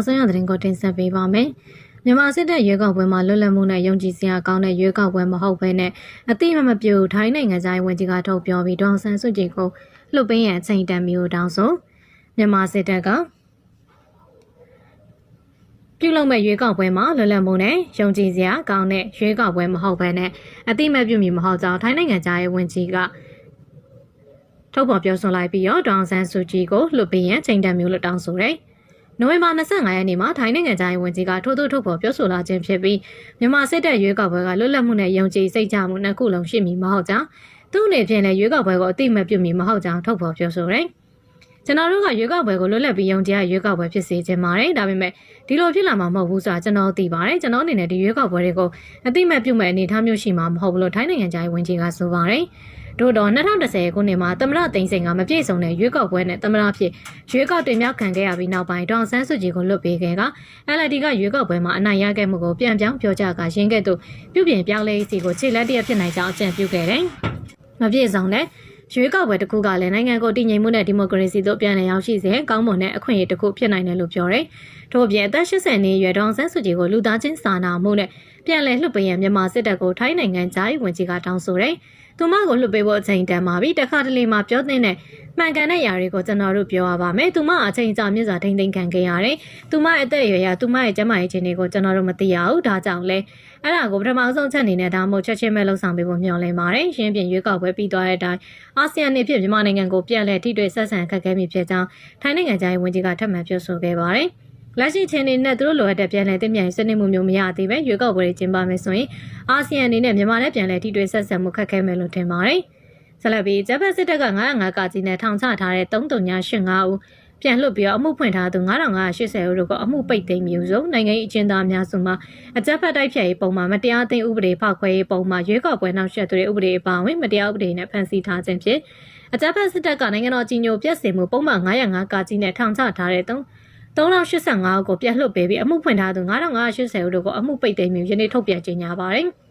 နောက်ဆုံးရသတင်းကိုတင်ဆက်ပေးပါမယ်။မြန်မာစစ်တပ်ရွေးကောက်ပွဲမှာလွတ်လပ်မှုနဲ့ယုံကြည်စရာကောင်းတဲ့ရွေးကောက်ပွဲမဟုတ်ဘဲနဲ့အတိမမပြူထိုင်းနိုင်ငံသားဝင်ကြီးကထုတ်ပြောပြီးဒေါန်ဆန်စုကြည်ကိုလွတ်ပေးရန်အချိန်တန်မျိုးတောင်းဆိုမြန်မာစစ်တပ်ကပြုလုပ်မဲ့ရွေးကောက်ပွဲမှာလွတ်လပ်မှုနဲ့ယုံကြည်စရာကောင်းတဲ့ရွေးကောက်ပွဲမဟုတ်ဘဲနဲ့အတိမပြူမီမဟုတ်ကြောင်းထိုင်းနိုင်ငံသားရဲ့ဝင်ကြီးကထုတ်ဖော်ပြောဆိုလိုက်ပြီးတော့ဒေါန်ဆန်စုကြည်ကိုလွတ်ပေးရန်အချိန်တန်မျိုးလို့တောင်းဆိုတယ်။ နိုဝင်ဘာ25ရက်နေ့မှာထိုင်းနိုင်ငံသားရေးဝန်ကြီးကထိုးထိုးထုတ်ဖော်ပြောဆိုလာခြင်းဖြစ်ပြီးမြန်မာစစ်တပ်ရွေးကောက်ပွဲကလွတ်လပ်မှုနဲ့ယုံကြည်စိတ်ချမှုနှစ်ခုလုံးရှိမည်မဟုတ်ကြောင်းသူ့အနေဖြင့်လည်းရွေးကောက်ပွဲကိုအတိမတ်ပြုမည်မဟုတ်ကြောင်းထုတ်ဖော်ပြောဆိုတယ်။ကျွန်တော်တို့ကရွေးကောက်ပွဲကိုလွတ်လပ်ပြီးယုံကြည်ရရွေးကောက်ပွဲဖြစ်စေချင်ပါတယ်။ဒါပေမဲ့ဒီလိုဖြစ်လာမှာမဟုတ်ဘူးဆိုတာကျွန်တော်သိပါတယ်။ကျွန်တော်အနေနဲ့ဒီရွေးကောက်ပွဲတွေကိုအတိမတ်ပြုမဲ့အနေအထားမျိုးရှိမှာမဟုတ်ဘူးလို့ထိုင်းနိုင်ငံသားရေးဝန်ကြီးကဆိုပါတယ်။ တို့တော့2010ခုနှစ်မှာသမရသိန်းစိန်ကမပြည့်စုံတဲ့ရွေးကောက်ပွဲနဲ့သမရဖြစ်ရွေးကောက်တင်မြှောက်ခံခဲ့ရပြီးနောက်ပိုင်းဒေါန်ဆန်းစုကြည်ကိုလွတ်ပေးခဲ့က LD ကရွေးကောက်ပွဲမှာအနိုင်ရခဲ့မှုကိုပြန်ပြောင်းပြောကြားကရင်းခဲ့သူပြုပြင်ပြောင်းလဲရေးစီကိုခြေလက်တရက်ဖြစ်နိုင်ကြောင်းအကြံပြုခဲ့တယ်။မပြည့်စုံတဲ့ရွေးကောက်ပွဲတစ်ခုကလည်းနိုင်ငံကိုတည်ငြိမ်မှုနဲ့ဒီမိုကရေစီတို့ပြန်လည်ရောက်ရှိစေကောင်းမွန်တဲ့အခွင့်အရေးတစ်ခုဖြစ်နိုင်တယ်လို့ပြောတယ်။ထို့အပြင်အသက်80နှစ်အရွယ်ဒေါန်ဆန်းစုကြည်ကိုလူသားချင်းစာနာမှုနဲ့ပြန်လည်လွှတ်ပေးရန်မြန်မာစစ်တပ်ကိုထိုင်းနိုင်ငံဂျားဝင်ကြီးကတောင်းဆိုတယ်။ သူမကိုလွှတ်ပေးဖို့အချိန်တန်ပါပြီတခါတလေမှပြောတဲ့နဲ့မှန်ကန်တဲ့ຢာတွေကိုကျွန်တော်တို့ပြောရပါမယ်သူမအချိန်ကြာမြင့်စွာထိမ့်သိမ့်ခံခဲ့ရတယ်သူမရဲ့အသက်အရွယ်ရသူမရဲ့ကျန်းမာရေးခြင်းတွေကိုကျွန်တော်တို့မသိရဘူးဒါကြောင့်လဲအဲ့ဒါကိုပထမဆုံးချက်အနေနဲ့ဒါမှမဟုတ်ချက်ချင်းပဲလှုပ်ဆောင်ပေးဖို့မျှော်လင့်ပါတယ်ရင်းပြင်ရွေးကောက်ပွဲပြီးသွားတဲ့အတိုင်းအာဆီယံနေဖြစ်မြန်မာနိုင်ငံကိုပြန်လည်ထိတွေ့ဆက်ဆံခက်ခဲမိဖြစ်ကြောင်းထိုင်းနိုင်ငံသားရေးဝန်ကြီးကထပ်မံပြောဆိုခဲ့ပါတယ် လက်ရှိချင်းနေနဲ့သူတို့လိုအပ်တဲ့ပြန်လည်တည်မြဲဆွေးနွေးမှုမျိုးမရသေးပဲရွေးကောက်ပွဲတွေကျင်းပမယ်ဆိုရင်အာဆီယံအနေနဲ့မြန်မာနဲ့ပြန်လည်ထိတွေ့ဆက်ဆံမှုခက်ခဲမယ်လို့ထင်ပါတယ်။ဆက်လက်ပြီးဂျပန်စစ်တပ်က905ကကြီးနဲ့ထောင်ချထားတဲ့339ဦးပြန်လွတ်ပြီးတော့အမှုဖွင့်ထားသူ9580ဦးတို့ကအမှုပိတ်သိမ်းမျိုးစုံနိုင်ငံရေးအကျဉ်းသားများစုမှာအကြမ်းဖက်တိုက်ဖျက်ရေးပုံမှာမတရားသိမ်းဥပဒေဖောက်ခွဲရေးပုံမှာရွေးကောက်ပွဲနောက်ဆက်တွဲဥပဒေအပါအဝင်မတရားဥပဒေနဲ့ဖန်ဆီးထားခြင်းဖြင့်အကြမ်းဖက်စစ်တပ်ကနိုင်ငံတော်ကြီးညိုပြည့်စင်မှုပုံမှန်905ကကြီးနဲ့ထောင်ချထားတဲ့3 3085ကိုပြန်လွှတ်ပေးပြီးအမှုဖွင့်ထားသူ9580ဦးတို့ကိုအမှုပိတ်သိမ်းပြီးယနေ့ထုတ်ပြန်ကြေညာပါတယ်။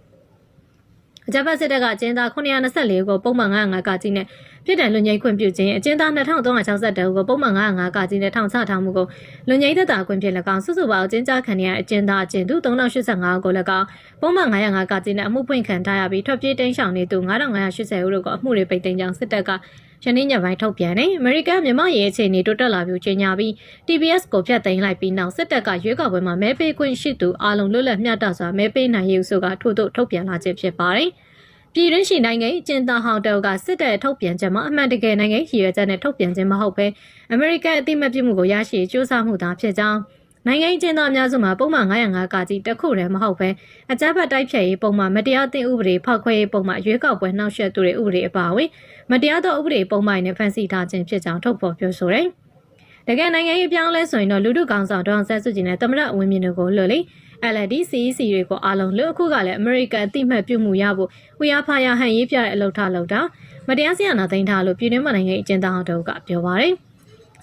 အကြမ်းဖက်စစ်တပ်ကကျင်းသား924ကိုပုံမှန်95ကကြီးနဲ့ပြည်တံလွန်ငိမ့်ခွင့်ပြုခြင်းအကျဉ်းသား2362ကိုပုံမှန်95ကကြီးနဲ့ထောင်ချထားမှုကိုလွန်ငိမ့်သက်တာခွင့်ဖြင့်၎င်းစုစုပေါင်းအကျဉ်းကြားခံရအကျဉ်းသားအကျဉ်းသူ3085ကို၎င်းပုံမှန်905ကကြီးနဲ့အမှုပွင့်ခံထားရပြီးထွက်ပြေးတိမ်းရှောင်နေသူ9580ဦးတို့ကိုအမှုတွေပိတ်သိမ်းကြောင်းစစ်တပ်က ယနေ့ညပိုင်းထုတ်ပြန်တယ်။အမေရိကန်မြန်မာရေးအခြေအနေတိုးတက်လာပြီးကြေညာပြီး TBS ကိုဖျက်သိမ်းလိုက်ပြီးနောက်စစ်တပ်ကရွေးကောက်ပွဲမှာမဲပေးခွင့်ရှိသူအလုံးလွတ်လပ်မျှတစွာမဲပေးနိုင်ရေးဆိုကထို့သို့ထုတ်ပြန်လာခြင်းဖြစ်ပါတယ်။ပြည်တွင်းရှိနိုင်ငံအကျဉ်းသားဟောင်းတောက်ကစစ်တပ်ထုတ်ပြန်ချက်မှာအမှန်တကယ်နိုင်ငံရည်ရွယ်ချက်နဲ့ထုတ်ပြန်ခြင်းမဟုတ်ဘဲအမေရိကန်အသိမှတ်ပြုမှုကိုရရှိစူးစမ်းမှုသာဖြစ်ကြောင်း နိုင်ငံကျင်းသားအများစုမှာပုံမှန်905ကကြီးတစ်ခုတည်းမဟုတ်ပဲအကြမ်းဖက်တိုက်ဖျက်ရေးပုံမှန်မတရားသင်ဥပဒေဖောက်ခွဲရေးပုံမှန်ရွေးကောက်ပွဲနှောက်ယှက်သူတွေဥပဒေအပါအဝင်မတရားသောဥပဒေပုံမှန်နဲ့ဖန်ဆီးထားခြင်းဖြစ်ကြောင်းထုတ်ဖော်ပြောဆိုတယ်။တကယ်နိုင်ငံရေးပြောင်းလဲဆိုရင်တော့လူထုကောင်ဆောင်ဒေါအောင်ဆန်းစုကြည်နဲ့သမရအဝင်းမြင့်တို့ကိုလွှတ်လေ LD CEC တွေကိုအားလုံးလွတ်အခုကလည်း American အတိမတ်ပြုမှုရဖို့ဝီယာဖာယာဟန်ရေးပြတဲ့အလုပ်ထားလုပ်တာမတရားစီရနာသိမ်းထားလို့ပြည်တွင်းမှာနိုင်ငံအကျဉ်းသားတို့ကပြောပါတယ်။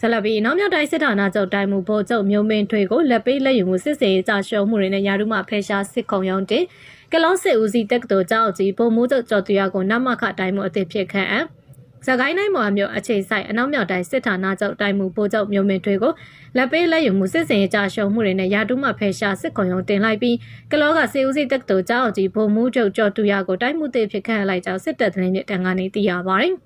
ဆလဘီနောက်မြောက်တိုင်းစစ်ဌာနချုပ်တိုင်းမှုဗိုလ်ချုပ်မျိုးမင်းထွေကိုလက်ပေးလက်ယူမှုစစ်စေးကြာရှုံးမှုတွေနဲ့ယာရုမှဖယ်ရှားစစ်ခုံရုံးတင်ကလောစစ်ဦးစီးတက္ကသိုလ်ကျောင်းကြီးဗိုလ်မှူးချုပ်ကျော်သူရကိုနမခတိုင်းမှုအသစ်ဖြစ်ခန့်အပ်စကိုင်းတိုင်းမော်မြို့အခြေဆိုင်အနောက်မြောက်တိုင်းစစ်ဌာနချုပ်တိုင်းမှုဗိုလ်ချုပ်မျိုးမင်းထွေကိုလက်ပေးလက်ယူမှုစစ်စင်ကြာရှုံးမှုတွေနဲ့ယာတုမှဖယ်ရှားစစ်ခုံရုံးတင်လိုက်ပြီးကလောကစေဦးစီးတက္ကသိုလ်ကျောင်းကြီးဗိုလ်မှူးချုပ်ကျော်သူရကိုတိုင်းမှုသစ်ဖြစ်ခန့်လိုက်ကြောင်းစစ်တပ်သတင်းနဲ့တန်ကနေသိရပါတယ်။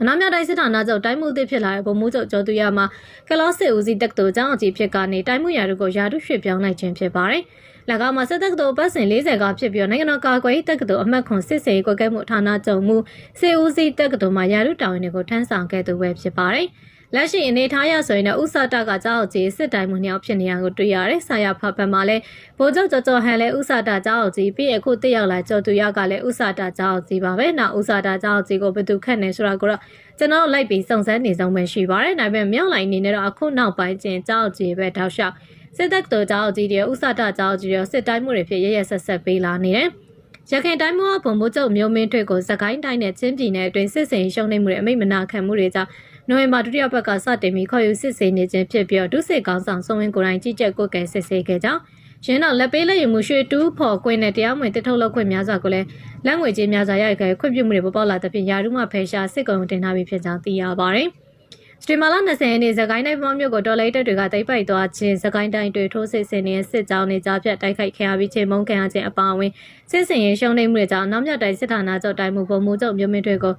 အနောက်မြောက်တိုင်းစစ်ဌာနချုပ်တိုင်းမှုအသစ်ဖြစ်လာတဲ့ဗိုလ်မှူးချုပ်ကျော်သူရမှာကလော့စစ်ဦးစီးတက္ကသိုလ်ကျောင်းအကြီးဖြစ်ကနေတိုင်းမှုရာတို့ကိုယာတုရွှေ့ပြောင်းလိုက်ခြင်းဖြစ်ပါတယ်။၎င်းမှာစစ်တက္ကသိုလ်ပတ်စဉ်40ကဖြစ်ပြီးနိုင်ငံတော်ကာကွယ်ရေးတက္ကသိုလ်အမှတ်ခွန်စစ်စေးကွက်ကဲမှုဌာနချုပ်မှုစေဦးစီးတက္ကသိုလ်မှာယာတုတာဝန်တွေကိုထမ်းဆောင်ခဲ့သူပဲဖြစ်ပါတယ်။ လက်ရှိအနေထားရဆိုရင်တော့ဥစတာကကြောက်ကြီးစစ်တိုင်းမှုနှစ်ယောက်ဖြစ်နေရကိုတွေ့ရတယ်။ဆာယာဖတ်ဖတ်မှာလည်းဗိုလ်ချုပ်ကျော်ကျော်ဟန်လည်းဥစတာကြောက်ကြီးပြီးအခုတက်ရောက်လာကျော်သူရကလည်းဥစတာကြောက်ကြီးပါပဲ။နောက်ဥစတာကြောက်ကြီးကိုဘယ်သူခတ်နေဆိုတာကိုတော့ကျွန်တော်လိုက်ပြီးစုံစမ်းနေဆုံးပဲရှိပါတယ်။ဒါပေမဲ့မြောက်လိုက်နေနေတော့အခုနောက်ပိုင်းကျင်ကြောက်ကြီးပဲတောက်လျှောက်စစ်တပ်တော်ကြောက်ကြီးတွေဥစတာကြောက်ကြီးတွေစစ်တိုင်းမှုတွေဖြစ်ရရဆက်ဆက်ပေးလာနေတယ်။ရခိုင်တိုင်းမှာဗုံမိုးချုပ်မျိုးမင်းထွေကိုစကိုင်းတိုင်းနဲ့ချင်းပြည်နယ်အတွင်းစစ်စင်ရှုံနေမှုတွေအမိတ်မနာခံမှုတွေကြောင့် နိုဝင်ဘာဒုတိယပတ်ကစတင်ပြီးခေါ်ယူစစ်ဆေးနေခြင်းဖြစ်ပြီးဒုစစ်ကောင်းဆောင်စုံဝင်ကိုယ်တိုင်ကြီးကြပ်ကိုယ်ကဲစစ်ဆေးခဲ့ကြောင်းရင်းတော့လက်ပေးလက်ယူမှုရွှေတူးဖော်ခွင့်နဲ့တရားမဝင်တစ်ထုတ်လုပ်ခွင့်များစွာကိုလည်းလက်ငွေကြေးများစွာရခဲ့ခွင့်ပြုမှုတွေပေါ်ပေါက်လာတဲ့ဖြင့်ယာရုမှဖယ်ရှားစစ်ကုံတင်ထားပြီးဖြစ်ကြောင်းသိရပါတယ်။စတီမာလာ20ရက်နေ့သခိုင်းတိုင်းပေါ်မြို့ကိုတော်လိုင်းတပ်တွေကတိုက်ပိုက်သွားခြင်းသခိုင်းတိုင်းတွေထိုးစစ်ဆင်နေတဲ့စစ်ကြောင်းတွေကြားဖြတ်တိုက်ခိုက်ခံရပြီးချိန်မုံခံရခြင်းအပါအဝင်စစ်စင်ရေးရှုံးနေမှုတွေကြောင့်နောက်မြတ်တိုင်းစစ်ဌာနချုပ်တိုင်းမှုပုံမှုချုပ်မြို့မင်းတွေကို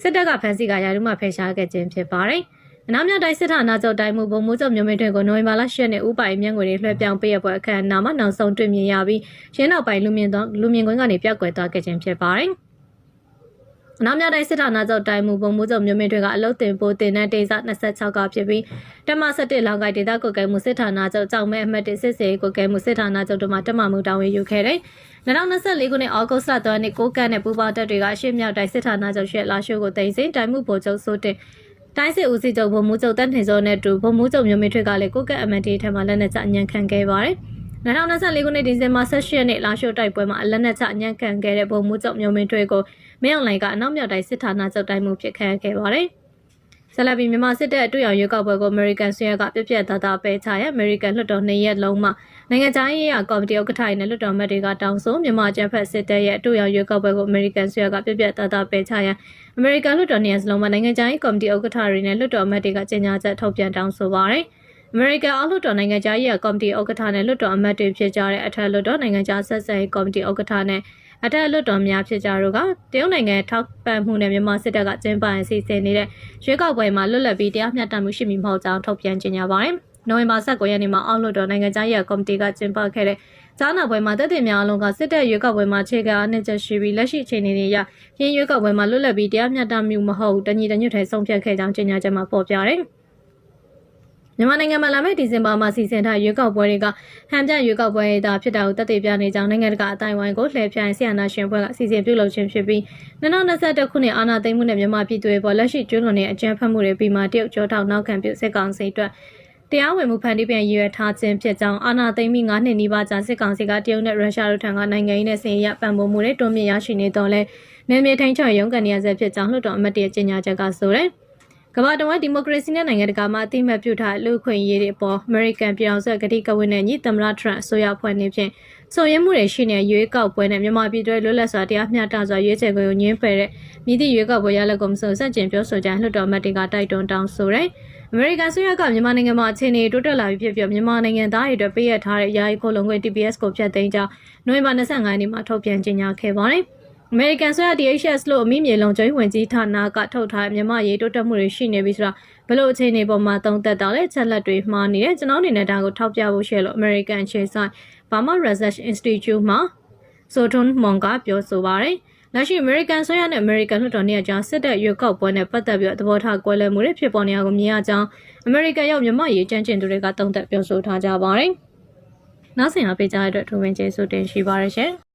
စစ်တပ်ကဖမ်းဆီးကရာထူးမှဖယ်ရှားခဲ့ခြင်းဖြစ်ပါတယ်။အနောက်မြတ်တိုင်းစစ်ဌာနချုပ်တိုင်းမှုပုံမှုချုပ်မြို့မင်းတွေကိုနိုဝင်ဘာလ10ရက်နေ့ဥပိုင်မြန့်ငွေတွေလွှဲပြောင်းပေးရပွဲအခမ်းအနားမှာနောက်ဆုံးတွေ့မြင်ရပြီးရင်းနောက်ပိုင်းလူမြင်သောလူမြင်ကွင်းကနေပြောက်ကွယ်သွားခဲ့ခြင်းဖြစ်ပါတယ်။ အနောက်မြောက်တိုင်းစစ်ဌာနချုပ်တိုင်းမူပုံမှုချုပ်မြို့မြင့်တွေကအလုတ်တင်ပိုးတင်တဲ့ဒေသ26ကဖြစ်ပြီးတမ17လောက်ကဒေသကွက်ကဲမှုစစ်ဌာနချုပ်ကြောင်မဲအမှတ်1စစ်စေကွက်ကဲမှုစစ်ဌာနချုပ်တို့မှတမမှုတောင်းဝင်ယူခဲ့တယ်။2024ခုနှစ်ဩဂုတ်လ3ရက်နေ့ကိုကန့်နဲ့ပူပေါတပ်တွေကအရှေ့မြောက်တိုင်းစစ်ဌာနချုပ်ရှေ့လာရှိုးကိုတင်စင်တိုင်းမှုဗိုလ်ချုပ်စိုးတင်တိုင်းစစ်ဦးစီးချုပ်ဗိုလ်မှူးချုပ်တန်းထင်စောနဲ့တူဗိုလ်မှူးချုပ်မြို့မြင့်တွေကလည်းကိုကန့်အမန်တီထဲမှာလက်နက်ချအညံခံခဲ့ပါတယ်။2024ခုနှစ်ဒီဇင်ဘာ18ရက်နေ့လာရှိုးတိုက်ပွဲမှာအလက်နက်ချအညံခံခဲ့တဲ့ဗိုလ်မှူးချုပ်မျိုးမင်းတွေကို မင်းအောင်လှိုင်ကအနောက်မြောက်တိုင်းစစ်ဌာနချုပ်တိုင်းမှုဖြစ်ခံခဲ့ပါတယ်။ဆလဘီမြန်မာစစ်တပ်အတွေ့အကြုံရွေးကောက်ပွဲကို American ဆွေရကပြပြသားသားပယ်ချရ American လွှတ်တော်နှစ်ရက်လုံးမှာနိုင်ငံခြားရေးရာကော်မတီဥက္ကဋ္ဌနဲ့လွှတ်တော်မတ်တွေကတောင်းဆိုမြန်မာကျန်းဖက်စစ်တပ်ရဲ့အတွေ့အကြုံရွေးကောက်ပွဲကို American ဆွေရကပြပြသားသားပယ်ချရ American လွှတ်တော်နှစ်ရက်စလုံးမှာနိုင်ငံခြားရေးကော်မတီဥက္ကဋ္ဌတွေနဲ့လွှတ်တော်မတ်တွေကကြေညာချက်ထုတ်ပြန်တောင်းဆိုပါတယ်။ American အောက်လွှတ်တော်နိုင်ငံခြားရေးကော်မတီဥက္ကဋ္ဌနဲ့လွှတ်တော်အမတ်တွေဖြစ်ကြတဲ့အထက်လွှတ်တော်နိုင်ငံခြားဆက်ဆံရေးကော်မတီဥက္ကဋ္ဌနဲ့ အထက်လွှတ်တော်များဖြစ်ကြတို့ကတရုတ်နိုင်ငံထောက်ပံ့မှုနဲ့မြန်မာစစ်တပ်ကကျင်းပရင်စီစဉ်နေတဲ့ရွေးကောက်ပွဲမှာလွတ်လပ်ပြီးတရားမျှတမှုရှိမည်မဟုတ်ကြောင်းထုတ်ပြန်ကြေညာပါတယ်။နိုဝင်ဘာ19ရက်နေ့မှာအောက်လွှတ်တော်နိုင်ငံခြားရေးကော်မတီကကျင်းပခဲ့တဲ့ကြားနာပွဲမှာတပ်တင်များအလုံးကစစ်တပ်ရွေးကောက်ပွဲမှာခြေကအားနဲ့ချက်ရှိပြီးလက်ရှိအခြေအနေတွေအရရင်းရွေးကောက်ပွဲမှာလွတ်လပ်ပြီးတရားမျှတမှုမဟုတ်တညီတညွတ်ထဲဆုံးဖြတ်ခဲ့ကြောင်းကြေညာချက်မှာဖော်ပြတယ်။ မြန်မာနိုင်ငံမှာလာမယ့်ဒီဇင်ဘာမှာစီစဉ်ထားရွေးကောက်ပွဲတွေကဟန်ပြရွေးကောက်ပွဲသာဖြစ်တာကိုတက်တည်ပြနေကြောင်းနိုင်ငံတကာအတိုင်းဝိုင်းကိုလှည့်ဖြိုင်ဆီယနာရှင်ဘွဲကအစီအစဉ်ပြုလုပ်ခြင်းဖြစ်ပြီး2021ခုနှစ်အာဏာသိမ်းမှုနဲ့မြန်မာပြည်သူတွေပေါ်လက်ရှိကျွလွန်တဲ့အကြမ်းဖက်မှုတွေပြီးမှတရုတ်ကြောထောက်နောက်ခံပြုစစ်ကောင်စီအတွက်တရားဝင်မှုဖန်တီးပြန်ရည်ရွယ်ထားခြင်းဖြစ်ကြောင်းအာဏာသိမ်းပြီး9နှစ်နီးပါးကြာစစ်ကောင်စီကတရုတ်နဲ့ရုရှားတို့ထံကနိုင်ငံရေးနဲ့စင်ရပံ့ပိုးမှုတွေတွန်းမြင့်ရရှိနေတော့လဲနေမြေထိန်ချော်ရုံးကန်ရဆဲဖြစ်ကြောင်းလွှတ်တော်အမတ်တွေကြေညာချက်ကဆိုတယ် ကမ္ဘာတဝန်းဒီမိုကရေစီနဲ့နိုင်ငံတကာမှာအသိအမှတ်ပြုထားလူ့ခွင့်ရေးတွေအပေါ် American ပြည်အောင်စုကတိကဝတ်နဲ့ညီသမ္မတ Trump အစိုးရဖွဲ့နေဖြင့်ဆိုရင်မှုတွေရှိနေရွေးကောက်ပွဲနဲ့မြန်မာပြည်တွဲလွတ်လပ်စွာတရားမျှတစွာရွေးချယ်ခွင့်ကိုညှင်းပယ်တဲ့မြည်သည့်ရွေးကောက်ပွဲရလဒ်ကိုမဆိုဆက်ကျင်ပြောဆိုကြလွှတ်တော်အမတ်တွေကတိုက်တွန်းတောင်းဆိုတယ်။ American ဆိုရကမြန်မာနိုင်ငံမှာအခြေအနေတိုးတက်လာပြီဖြစ်ပြီးမြန်မာနိုင်ငံသားတွေအတွက်ပေးရထားတဲ့ယာယီခိုလုံခွင့် TPS ကိုဖျက်သိမ်းကြောင်းနိုဝင်ဘာ25ရက်နေ့မှာထုတ်ပြန်ကြေညာခဲ့ပါတယ်။ American ဆိုရ DHS လို့အမိမြေလုံးကျွင်းဝင်ကြီးဌာနကထုတ်ထားတဲ့မြန်မာရေးတိုးတက်မှုတွေရှိနေပြီဆိုတာဘလို့အခြေအနေပေါ်မှာသုံးသက်တာလဲချက်လက်တွေမှားနေတယ်ကျွန်တော်အနေနဲ့ဒါကိုထောက်ပြဖို့ရှိလို့ American ခြေဆိုင် Burma Research Institute မှာဆိုထွန်းမွန်ကပြောဆိုပါတယ်လက်ရှိ American ဆိုရနဲ့ American လွှတ်တော်နေရာကြားစစ်တပ်ရွေးကောက်ပွဲနဲ့ပတ်သက်ပြီးသဘောထားကွဲလွဲမှုတွေဖြစ်ပေါ်နေရကိုမြင်ရကြောင်း American ရောက်မြန်မာရေးကြမ်းကျင်သူတွေကသုံးသပ်ပြောဆိုထားကြပါတယ်။နောက်ဆင်အားပေးကြတဲ့အတွက်ထူးဝင်းကျေးဇူးတင်ရှိပါရရှင်။